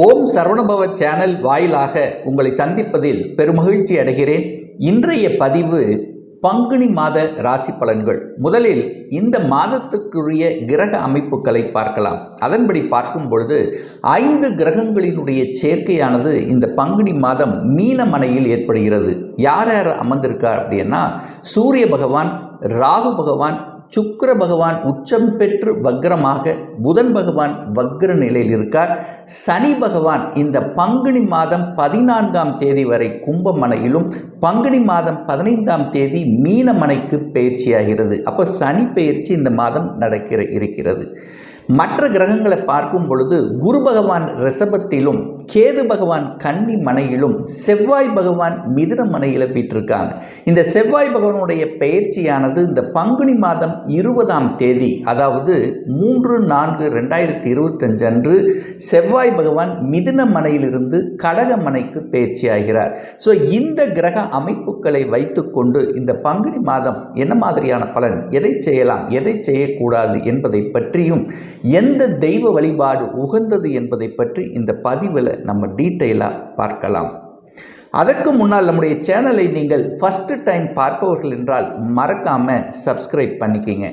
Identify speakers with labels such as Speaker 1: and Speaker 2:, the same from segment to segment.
Speaker 1: ஓம் Saravanabhava channel வாயிலாக உங்களை சந்திப்பதில் பெருமகிழ்ச்சி அடைகிறேன். இன்றைய பதிவு பங்குனி மாத ராசி பலன்கள். முதலில் இந்த மாதத்துக்குரிய கிரக அமைப்புகளை பார்க்கலாம். அதன்படி பார்க்கும் பொழுது ஐந்து கிரகங்களினுடைய சேர்க்கையானது இந்த பங்குனி மாதம் மீனமனையில் ஏற்படுகிறது. யார் யார் அமர்ந்திருக்கார் அப்படின்னா சூரிய பகவான் ராகு பகவான் சுக்கர பகவான் உச்சம் பெற்று வக்ரமாக புதன் பகவான் வக்ர நிலையில் இருக்கார். சனி பகவான் இந்த பங்குனி மாதம் பதினான்காம் தேதி வரை கும்பமனையிலும் பங்குனி மாதம் பதினைந்தாம் தேதி மீனமனைக்கு பயிற்சியாகிறது. அப்போ சனி பயிற்சி இந்த மாதம் நடக்கிற இருக்கிறது. மற்ற கிரகங்களை பார்க்கும் பொழுது குரு பகவான் ரிஷபத்திலும் கேது பகவான் கன்னி மனையிலும் செவ்வாய் பகவான் மிதுன மனையில் வீட்டிருக்காங்க இந்த செவ்வாய் பகவானுடைய பயிற்சியானது இந்த பங்குனி மாதம் இருபதாம் தேதி அதாவது மூன்று நான்கு ரெண்டாயிரத்தி இருபத்தஞ்சு அன்று செவ்வாய் பகவான் மிதுன மனையிலிருந்து கடக மனைக்கு பயிற்சியாகிறார் ஸோ இந்த கிரக அமைப்புகளை வைத்துக்கொண்டு இந்த பங்குனி மாதம் என்ன மாதிரியான பலன்? எதை செய்யலாம்? எதை செய்யக்கூடாது என்பதை பற்றியும் எந்த தெய்வ வழிபாடு உகந்தது என்பதை பற்றி இந்த பதிவில் நம்ம டீட்டெயிலாக பார்க்கலாம். அதற்கு முன்னால் நம்முடைய சேனலை நீங்கள் ஃபஸ்ட்டு டைம் பார்ப்பவர்கள் என்றால் மறக்காமல் சப்ஸ்கிரைப் பண்ணிக்கிங்க.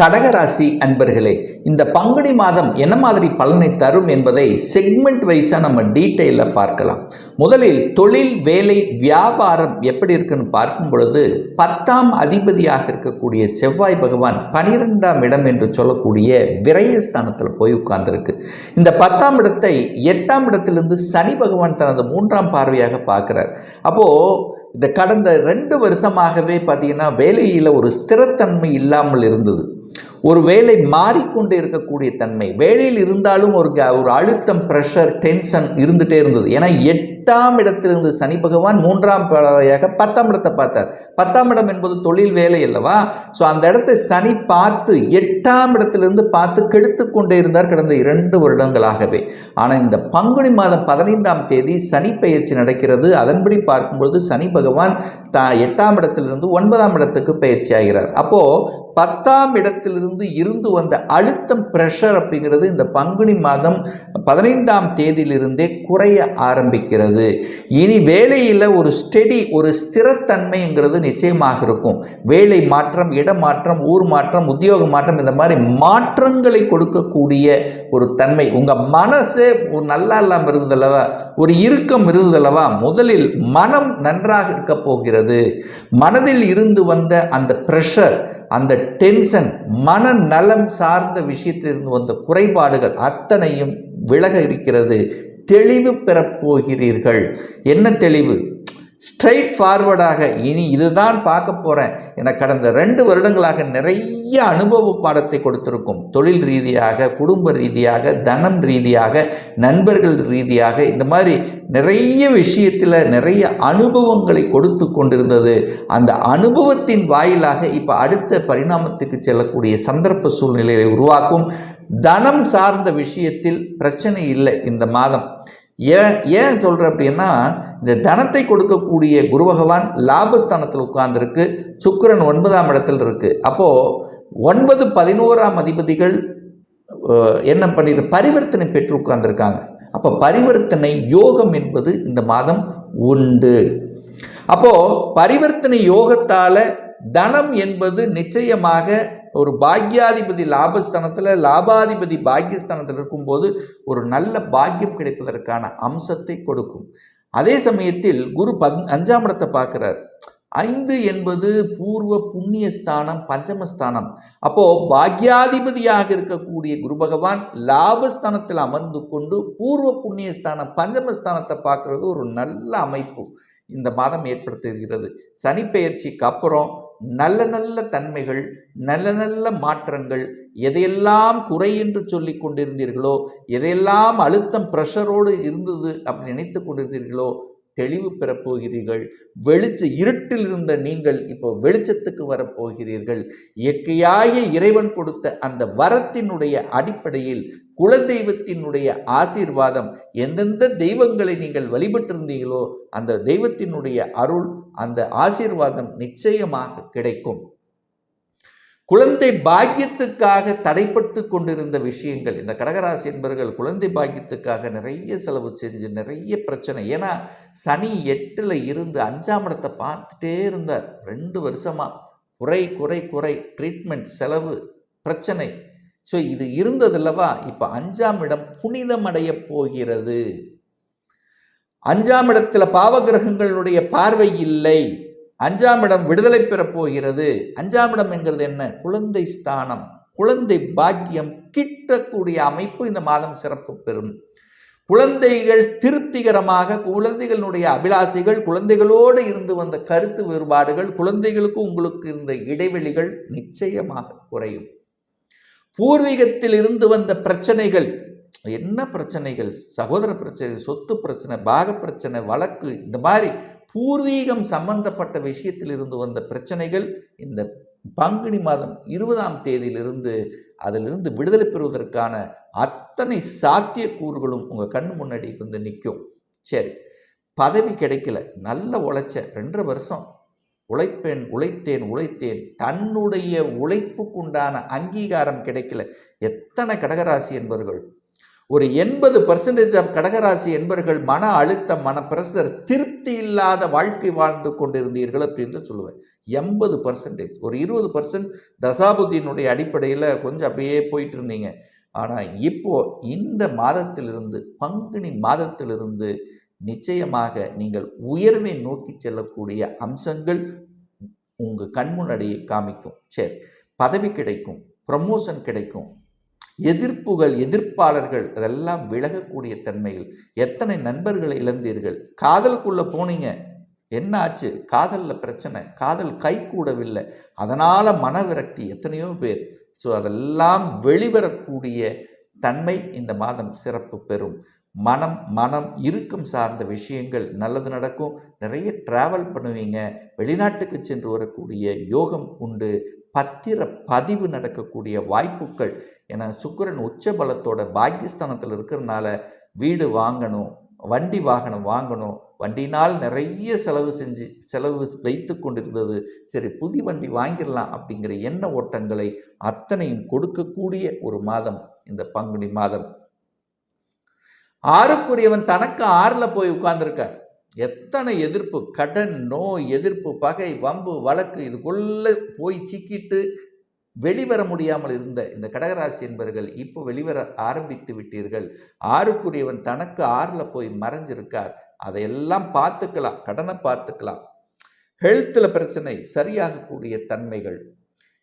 Speaker 1: கடகராசி அன்பர்களே இந்த பங்குனி மாதம் என்ன மாதிரி பலனை தரும் என்பதை செக்மெண்ட் வைஸாக நம்ம டீட்டெயிலில் பார்க்கலாம். முதலில் தொழில் வேலை வியாபாரம் எப்படி இருக்குன்னு பார்க்கும் பொழுது பத்தாம் அதிபதியாக இருக்கக்கூடிய செவ்வாய் பகவான் பனிரெண்டாம் இடம் என்று சொல்லக்கூடிய விரயஸ்தானத்தில் போய் உட்கார்ந்துருக்கு. இந்த பத்தாம் இடத்தை எட்டாம் இடத்திலிருந்து சனி பகவான் தனது மூன்றாம் பார்வையாக பார்க்குறார். அப்போது இந்த கடந்த ரெண்டு வருஷமாகவே பார்த்திங்கன்னா வேலையில் ஒரு ஸ்திரத்தன்மை இல்லாமல் இருந்தது. ஒரு வேலை மாறிக்கொண்டே இருக்கக்கூடிய தன்மை. வேலையில் இருந்தாலும் ஒரு க- ஒரு அழுத்தம் ப்ரெஷர் டென்ஷன் இருந்துகிட்டே இருந்தது. ஏன்னா எட்டாம் இடத்திலிருந்து சனி பகவான் மூன்றாம் பறவையாக பத்தாம் இடத்தை பார்த்தார். பத்தாம் இடம் என்பது தொழில் வேலை அல்லவா? ஸோ அந்த இடத்தை சனி பார்த்து எட்டாம் இடத்திலிருந்து பார்த்து கெடுத்து கொண்டே இருந்தார் கடந்த இரண்டு வருடங்களாகவே. ஆனால் இந்த பங்குனி மாதம் பதினைந்தாம் தேதி சனி பயிற்சி நடக்கிறது. அதன்படி பார்க்கும்பொழுது சனி பகவான் த எட்டாம் இடத்திலிருந்து ஒன்பதாம் இடத்துக்கு பயிற்சி ஆகிறார். அப்போது பத்தாம் இடத்திலிருந்து இருந்து வந்த அழுத்தம் ப்ரெஷர் அப்படிங்கிறது இந்த பங்குனி மாதம் பதினைந்தாம் தேதியிலிருந்தே குறைய ஆரம்பிக்கிறது. இனி வேலையில் ஒரு ஸ்டெடி ஒரு ஸ்திரத்தன்மைங்கிறது நிச்சயமாக இருக்கும். வேலை மாற்றம் இடமாற்றம் ஊர் மாற்றம் உத்தியோக மாற்றம் இந்த மாதிரி மாற்றங்களை கொடுக்கக்கூடிய ஒரு தன்மை. உங்கள் மனசே ஒரு நல்லா இல்லாமல் இருந்ததல்லவா ஒரு இறுக்கம் இருந்ததல்லவா முதலில் மனம் நன்றாக இருக்க போகிறது. மனதில் இருந்து வந்த அந்த ப்ரெஷர் அந்த டென்ஷன் மன நலம் சார்ந்த விஷயத்திலிருந்து வந்த குறைபாடுகள் அத்தனையும் விலக இருக்கிறது. தெளிவு பெறப்போகிறீர்கள். என்ன தெளிவு? ஸ்ட்ரைட் ஃபார்வர்டாக இனி இதுதான் பார்க்க போகிறேன் என கடந்த ரெண்டு வருடங்களாக நிறைய அனுபவ பாடத்தை கொடுத்திருக்கும். தொழில் ரீதியாக குடும்ப ரீதியாக தனம் ரீதியாக நண்பர்கள் ரீதியாக இந்த மாதிரி நிறைய விஷயத்தில் நிறைய அனுபவங்களை கொடுத்து கொண்டிருந்தது. அந்த அனுபவத்தின் வாயிலாக இப்போ அடுத்த பரிணாமத்துக்கு செல்லக்கூடிய சந்தர்ப்ப சூழ்நிலையை உருவாக்கும். தனம் சார்ந்த விஷயத்தில் பிரச்சனை இல்லை இந்த மாதம். ஏன் ஏன் சொல்கிறேன் அப்படின்னா இந்த தனத்தை கொடுக்கக்கூடிய குரு பகவான் லாபஸ்தானத்தில் உட்கார்ந்துருக்கு. சுக்கிரன் ஒன்பதாம் இடத்தில் இருக்குது அப்போது ஒன்பது பதினோராம் அதிபதிகள் என்ன பண்ணிடு பரிவர்த்தனை பெற்று உட்கார்ந்துருக்காங்க. அப்போ பரிவர்த்தனை யோகம் என்பது இந்த மாதம் உண்டு. அப்போது பரிவர்த்தனை யோகத்தால் தனம் என்பது நிச்சயமாக ஒரு பாக்யாதிபதி லாபஸ்தானத்தில் லாபாதிபதி பாக்கியஸ்தானத்தில் இருக்கும்போது ஒரு நல்ல பாக்கியம் கிடைப்பதற்கான அம்சத்தை கொடுக்கும். அதே சமயத்தில் குரு பத் அஞ்சாம் இடத்தை பார்க்குறார். ஐந்து என்பது பூர்வ புண்ணிய ஸ்தானம் பஞ்சமஸ்தானம். அப்போ பாக்யாதிபதியாக இருக்கக்கூடிய குரு பகவான் லாபஸ்தானத்தில் அமர்ந்து கொண்டு பூர்வ புண்ணிய ஸ்தானம் பஞ்சமஸ்தானத்தை பார்க்கறது ஒரு நல்ல அமைப்பு. இந்த மாதம் ஏற்படுத்துகிறது சனிப்பெயர்ச்சிக்கு அப்புறம் நல்ல நல்ல தன்மைகள் நல்ல நல்ல மாற்றங்கள் எதையெல்லாம் குறை என்று சொல்லி கொண்டிருந்தீர்களோ எதையெல்லாம் அழுத்தம் ப்ரெஷரோடு இருந்தது அப்படி நினைத்து கொண்டிருந்தீர்களோ தெளிவு பெறப்போகிறீர்கள் வெளிச்ச இருட்டில் இருந்த நீங்கள் இப்போ வெளிச்சத்துக்கு வரப்போகிறீர்கள் இயற்கையாய இறைவன் கொடுத்த அந்த வரத்தினுடைய அடிப்படையில் குலதெய்வத்தினுடைய ஆசீர்வாதம் எந்தெந்த தெய்வங்களை நீங்கள் வழிபட்டிருந்தீங்களோ அந்த தெய்வத்தினுடைய அருள் அந்த ஆசீர்வாதம் நிச்சயமாக கிடைக்கும். குழந்தை பாக்கியத்துக்காக தடைப்பட்டு கொண்டிருந்த விஷயங்கள் இந்த கடகராசி என்பவர்கள் குழந்தை பாக்கியத்துக்காக நிறைய செலவு செஞ்சு நிறைய பிரச்சனை. ஏன்னா சனி எட்டில் இருந்து அஞ்சாம் இடத்தை பார்த்துட்டே இருந்தார். ரெண்டு வருஷமாக குறை குறை குறை ட்ரீட்மெண்ட் செலவு பிரச்சனை. ஸோ இது இருந்ததில்லவா? இப்போ அஞ்சாம் இடம் புனிதமடைய போகிறது. அஞ்சாம் இடத்தில் பாவகிரகங்களுடைய பார்வை இல்லை. அஞ்சாம் இடம் விடுதலை பெறப் போகிறது. அஞ்சாம் இடம் என்கிறது என்ன? குழந்தை ஸ்தானம் குழந்தை பாக்கியம் கிட்டக்கூடிய அமைப்பு இந்த மாதம் சிறப்பு பெறும். குழந்தைகள் திருப்திகரமாக குழந்தைகளுடைய அபிலாசைகள் குழந்தைகளோடு இருந்து வந்த கருத்து வேறுபாடுகள் குழந்தைகளுக்கும் உங்களுக்கு இருந்த இடைவெளிகள் நிச்சயமாக குறையும். பூர்வீகத்தில் இருந்து வந்த பிரச்சனைகள். என்ன பிரச்சனைகள்? சகோதர பிரச்சனை சொத்து பிரச்சனை பாக பிரச்சனை வழக்கு இந்த மாதிரி பூர்வீகம் சம்பந்தப்பட்ட விஷயத்தில் இருந்து வந்த பிரச்சனைகள் இந்த பங்குனி மாதம் இருபதாம் தேதியிலிருந்து அதிலிருந்து விடுதலை பெறுவதற்கான அத்தனை சாத்தியக்கூறுகளும் உங்கள் கண் முன்னாடி வந்து நிற்கும். சரி பதவி கிடைக்கல நல்ல உழைச்ச ரெண்டரை வருஷம் உழைப்பேன் உழைத்தேன் உழைத்தேன். தன்னுடைய உழைப்புக்குண்டான அங்கீகாரம் கிடைக்கல. எத்தனை கடகராசி என்பவர்கள் ஒரு எண்பது பர்சன்டேஜ் ஆஃப் கடகராசி என்பவர்கள் மன அழுத்தம் மன பிரஷர் திருப்தி இல்லாத வாழ்க்கை வாழ்ந்து கொண்டிருந்தீர்கள் அப்படின்னு சொல்லுவேன். எண்பது பர்சன்டேஜ் ஒரு இருபது பர்சன்ட் தசாபுத்தினுடைய அடிப்படையில் கொஞ்சம் அப்படியே போயிட்டு இருந்தீங்க. ஆனால் இப்போ இந்த மாதத்திலிருந்து பங்குனி மாதத்திலிருந்து நிச்சயமாக நீங்கள் உயர்வை நோக்கி செல்லக்கூடிய அம்சங்கள் உங்கள் கண்முன்னாடியே காமிக்கும். சரி பதவி கிடைக்கும் ப்ரமோஷன் கிடைக்கும் எதிர்ப்புகள் எதிர்ப்பாளர்கள் அதெல்லாம் விலகக்கூடிய தன்மைகள். எத்தனை நண்பர்களை இழந்தீர்கள்? காதலுக்குள்ளே போனீங்க. என்ன ஆச்சு? காதலில் பிரச்சனை. காதல் கை கூடவில்லை. அதனால் மனவிரக்தி எத்தனையோ பேர். ஸோ அதெல்லாம் வெளிவரக்கூடிய தன்மை இந்த மாதம் சிறப்பு பெறும். மனம் மனம் இறுக்கம் சார்ந்த விஷயங்கள் நல்லது நடக்கும். நிறைய ட்ராவல் பண்ணுவீங்க. வெளிநாட்டுக்கு சென்று வரக்கூடிய யோகம் உண்டு. பத்திர பதிவு நடக்கக்கூடிய வாய்ப்புகள். என சுக்கிரன் உச்ச பலத்தோட பாக்கியஸ்தானத்தில் இருக்கிறனால வீடு வாங்கணும் வண்டி வாகனம் வாங்கணும். வண்டினால் நிறைய செலவு செஞ்சு செலவு வைத்து கொண்டிருந்தது. சரி புதி வண்டி வாங்கிடலாம் அப்படிங்கிற எண்ண ஓட்டங்களை அத்தனையும் கொடுக்கக்கூடிய ஒரு மாதம். இந்த பங்குனி மாதம். ஆறுக்குரியவன் தனக்கு ஆறில் போய் உட்கார்ந்துருக்கார். எத்தனை எதிர்ப்பு கடன் நோய் எதிர்ப்பு பகை வம்பு வழக்கு இதுக்குள்ளே போய் சிக்கிட்டு வெளிவர முடியாமல் இருந்த இந்த கடகராசி என்பவர்கள் இப்போ வெளிவர ஆரம்பித்து விட்டீர்கள். ஆறுக்குரியவன் தனக்கு ஆறில் போய் மறைஞ்சிருக்கார். அதையெல்லாம் பார்த்துக்கலாம் கடனை பார்த்துக்கலாம். ஹெல்த்தில் பிரச்சனை சரியாகக்கூடிய தன்மைகள்.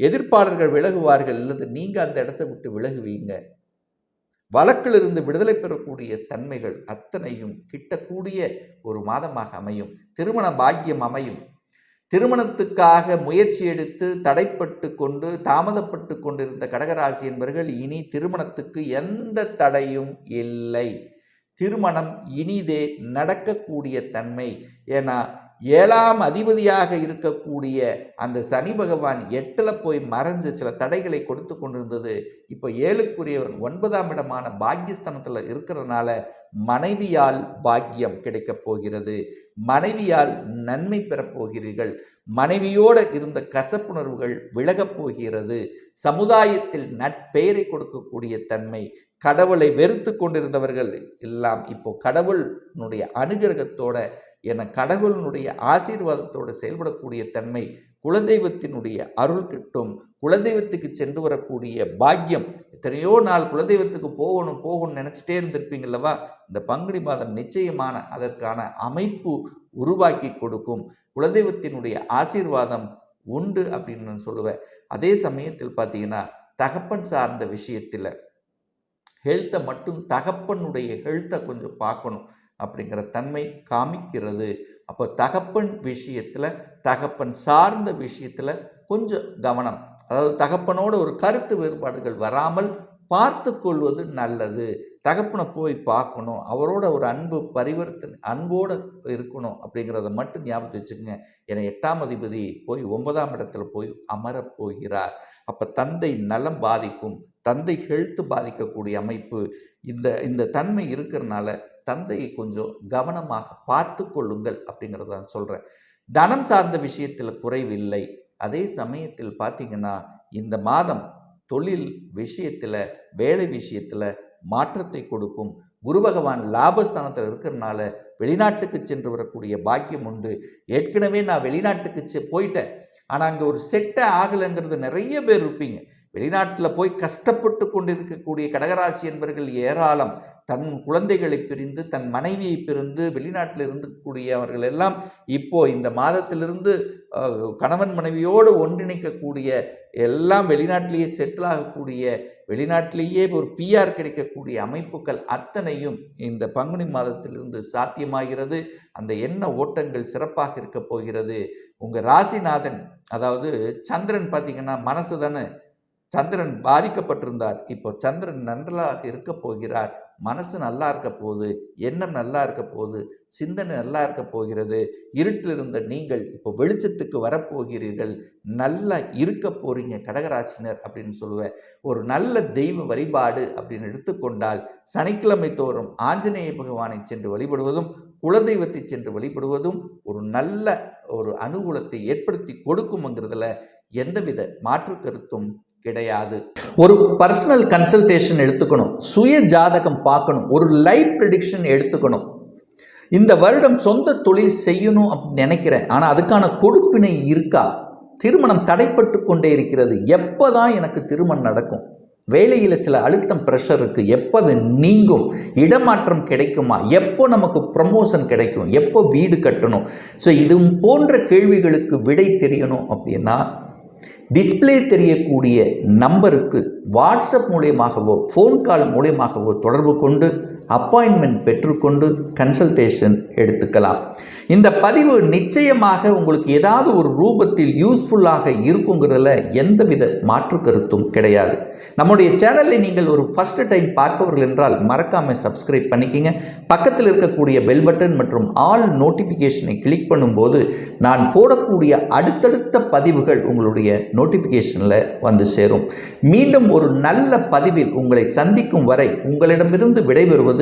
Speaker 1: எதிர்ப்பாளர்கள் விலகுவார்கள் அல்லது நீங்கள் அந்த இடத்த விட்டு விலகுவீங்க. வழக்கிலிருந்து விடுதலை பெறக்கூடிய தன்மைகள் அத்தனையும் கிட்டக்கூடிய ஒரு மாதமாக அமையும். திருமண பாக்கியம் அமையும். திருமணத்துக்காக முயற்சி எடுத்து தடைப்பட்டு கொண்டு தாமதப்பட்டு கொண்டிருந்த கடகராசி என்பவர்கள் இனி திருமணத்துக்கு எந்த தடையும் இல்லை. திருமணம் இனிதே நடக்கக்கூடிய தன்மை. ஏன்னா ஏழாம் அதிபதியாக இருக்கக்கூடிய அந்த சனி பகவான் எட்டில் போய் மறைஞ்சு சில தடைகளை கொடுத்து கொண்டிருந்தது. இப்போ ஏழுக்குரியவன் ஒன்பதாம் இடமான பாக்கியஸ்தானத்தில் இருக்கிறதுனால மனைவியால் பாக்கியம் கிடைக்கப் போகிறது. மனைவியால் நன்மை பெறப்போகிறீர்கள் மனைவியோடு இருந்த கசப்புணர்வுகள் விலகப் போகிறது. சமுதாயத்தில் நட்பெயரை கொடுக்கக்கூடிய தன்மை கடவுளை வெறுத்து கொண்டிருந்தவர்கள் எல்லாம் இப்போ கடவுளினுடைய அனுகிரகத்தோட என கடவுளினுடைய ஆசீர்வாதத்தோடு செயல்படக்கூடிய தன்மை குலதெய்வத்தினுடைய அருள் கிட்டும் குலதெய்வத்துக்கு சென்று வரக்கூடிய பாக்கியம். எத்தனையோ நாள் குலதெய்வத்துக்கு போகணும் போகணும்னு நினச்சிட்டே இருந்திருப்பீங்களவா இந்த பங்குனி மாதம் நிச்சயமான அதற்கான அமைப்பு உருவாக்கி கொடுக்கும். குலதெய்வத்தினுடைய ஆசீர்வாதம் உண்டு அப்படின்னு நான் சொல்லுவேன். அதே சமயத்தில் பார்த்தீங்கன்னா தகப்பன் சார்ந்த விஷயத்தில் ஹெல்த்தை மட்டும் தகப்பனுடைய ஹெல்த்தை கொஞ்சம் பார்க்கணும். அப்படிங்கிற தன்மை காமிக்கிறது. அப்போ தகப்பன் விஷயத்தில் தகப்பன் சார்ந்த விஷயத்தில் கொஞ்சம் கவனம். அதாவது தகப்பனோட ஒரு கருத்து வேறுபாடுகள் வராமல் பார்த்து கொள்வது நல்லது. தகப்பனை போய் பார்க்கணும். அவரோட ஒரு அன்பு பரிவர்த்தனை அன்போடு இருக்கணும் அப்படிங்கிறத மட்டும் ஞாபகத்து வச்சுக்கோங்க. ஏன்னா எட்டாம் அதிபதி போய் ஒன்பதாம் இடத்துல போய் அமரப் போகிறார். அப்போ தந்தை நலம் பாதிக்கும் தந்தை ஹெல்த்து பாதிக்கக்கூடிய அமைப்பு இந்த இந்த தன்மை இருக்கிறனால தந்தையை கொஞ்சம் கவனமாக பார்த்து கொள்ளுங்கள் அப்படிங்கிறத நான் சொல்கிறேன் தனம் சார்ந்த விஷயத்தில் குறைவில்லை. அதே சமயத்தில் பார்த்தீங்கன்னா இந்த மாதம் தொழில் விஷயத்தில் வேலை விஷயத்தில் மாற்றத்தை கொடுக்கும். குரு பகவான் லாபஸ்தானத்தில் இருக்கிறனால வெளிநாட்டுக்கு சென்று வரக்கூடிய பாக்கியம் உண்டு. ஏற்கனவே நான் வெளிநாட்டுக்கு செ போயிட்டேன். ஆனால் அங்கே ஒரு செட்டே ஆகலைங்கிறது நிறைய பேர் இருப்பீங்க. வெளிநாட்டில் போய் கஷ்டப்பட்டு கொண்டிருக்கக்கூடிய கடகராசி என்பவர்கள் ஏராளம். தன் குழந்தைகளை பிரிந்து தன் மனைவியை பிரிந்து வெளிநாட்டில் இருந்துக்கூடியவர்கள் எல்லாம் இப்போ இந்த மாதத்திலிருந்து கணவன் மனைவியோடு ஒன்றிணைக்கக்கூடிய எல்லாம் வெளிநாட்டிலேயே செட்டில் ஆகக்கூடிய வெளிநாட்டிலேயே ஒரு பிஆர் கிடைக்கக்கூடிய அமைப்புகள் அத்தனையும் இந்த பங்குனி மாதத்திலிருந்து சாத்தியமாகிறது. அந்த எண்ண ஓட்டங்கள் சிறப்பாக இருக்க போகிறது. உங்கள் ராசிநாதன் அதாவது சந்திரன் பார்த்தீங்கன்னா மனசு தானே சந்திரன் பாதிக்கப்பட்டிருந்தார். இப்போ சந்திரன் நன்றாக இருக்க போகிறார். மனசு நல்லா இருக்க போகுது. எண்ணம் நல்லா இருக்க போகுது. சிந்தனை நல்லா இருக்க போகிறது. இருட்டில் இருந்த நீங்கள் இப்போ வெளிச்சத்துக்கு வரப்போகிறீர்கள். நல்லா இருக்க போறீங்க கடகராசினர் அப்படின்னு சொல்லுவேன் ஒரு நல்ல தெய்வ வழிபாடு அப்படின்னு எடுத்துக்கொண்டால் சனிக்கிழமை தோறும் ஆஞ்சநேய பகவானை சென்று வழிபடுவதும் குலதெய்வத்தை சென்று வழிபடுவதும் ஒரு நல்ல ஒரு அனுகூலத்தை ஏற்படுத்தி கொடுக்கும்ங்கிறதுல எந்தவித மாற்று கருத்தும் கிடையாது. ஒரு பர்சனல் கன்சல்டேஷன் எடுத்துக்கணும். சுய ஜாதகம் பார்க்கணும். ஒரு லைஃப் ப்ரிடிக்ஷன் எடுத்துக்கணும். இந்த வருடம் சொந்த தொழில் செய்யணும் அப்படின்னு நினைக்கிறேன். ஆனால் அதுக்கான கொடுப்பினை இருக்கா? திருமணம் தடைப்பட்டு கொண்டே இருக்கிறது. எப்போ தான் எனக்கு திருமணம் நடக்கும்? வேலையில் சில அழுத்தம் ப்ரெஷர் இருக்குது எப்போ அது நீங்கும்? இடமாற்றம் கிடைக்குமா? எப்போ நமக்கு ப்ரமோஷன் கிடைக்கும்? எப்போ வீடு கட்டணும்? ஸோ இது போன்ற கேள்விகளுக்கு விடை தெரியணும் அப்படின்னா டிஸ்ப்ளே தெரியக்கூடிய நம்பருக்கு வாட்ஸ்அப் மூலியமாகவோ ஃபோன் கால் மூலியமாகவோ தொடர்பு கொண்டு அப்பாயின்மெண்ட் பெற்றுக்கொண்டு கன்சல்டேஷன் எடுத்துக்கலாம். இந்த பதிவு நிச்சயமாக உங்களுக்கு ஏதாவது ஒரு ரூபத்தில் யூஸ்ஃபுல்லாக இருக்குங்கிறதுல எந்தவித மாற்று கருத்தும் கிடையாது. நம்முடைய சேனலை நீங்கள் ஒரு ஃபர்ஸ்ட் டைம் பார்ப்பவர்கள் என்றால் மறக்காமல் சப்ஸ்கிரைப் பண்ணிக்கிங்க. பக்கத்தில் இருக்கக்கூடிய பெல் பட்டன் மற்றும் ஆல் நோட்டிஃபிகேஷனை கிளிக் பண்ணும்போது நான் போடக்கூடிய அடுத்தடுத்த பதிவுகள் உங்களுடைய நோட்டிஃபிகேஷனில் வந்து சேரும். மீண்டும் ஒரு நல்ல பதிவில் உங்களை சந்திக்கும் வரை உங்களிடமிருந்து விடைபெறுவது